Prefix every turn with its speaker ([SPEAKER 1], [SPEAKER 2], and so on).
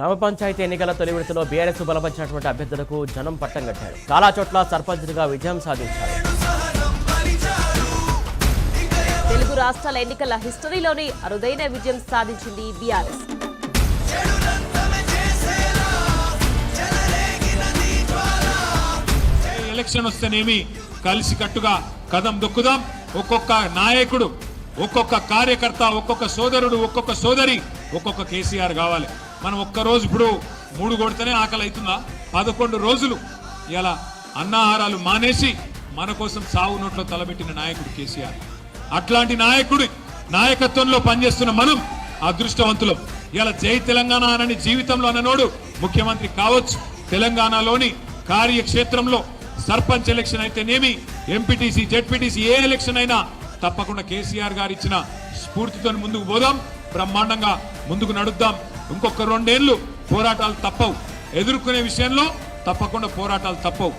[SPEAKER 1] గ్రామ పంచాయతీ ఎన్నికల తొలి విడతలో బీఆర్ఎస్ బలపరిచినటువంటి అభ్యర్థులకు జనం పట్టం కట్టారు. చాలా చోట్ల సర్పంచ్లుగా విజయం సాధించారు.
[SPEAKER 2] తెలుగు రాష్ట్రాల ఎన్నికల హిస్టరీలోనే అరుదైన విజయం సాధించింది బీఆర్ఎస్.
[SPEAKER 3] ఎలక్షన్ వస్తేనేమి కలిసి కట్టుగా కదం దొక్కుదాం. ఒక్కొక్క నాయకుడు ఒక్కొక్క కార్యకర్త ఒక్కొక్క సోదరుడు ఒక్కొక్క సోదరి ఒక్కొక్క కేసీఆర్ కావాలి. మనం ఒక్క రోజు ఇప్పుడు మూడు కొడితేనే ఆకలి అవుతుందా పదకొండు రోజులు ఇలా అన్నాహారాలు మానేసి మన కోసం సావు నోట్లో తలబెట్టిన నాయకుడు కేసీఆర్. అట్లాంటి నాయకుడి నాయకత్వంలో పనిచేస్తున్న మనం అదృష్టవంతులం. ఇలా జై తెలంగాణ అనని జీవితంలో అన్ననోడు ముఖ్యమంత్రి కావచ్చు. తెలంగాణలోని కార్యక్షేత్రంలో సర్పంచ్ ఎలక్షన్ అయితేనేమి ఎంపీటీసీ జెడ్పీటీసీ ఏ ఎలక్షన్ అయినా తప్పకుండా కేసీఆర్ గారు ఇచ్చిన స్ఫూర్తితో ముందుకు పోదాం. బ్రహ్మాండంగా ముందుకు నడుద్దాం. ఇంకొక రెండేళ్ళు పోరాటాలు తప్పవు. ఎదుర్కొనే విషయంలో తప్పకుండా పోరాటాలు తప్పవు.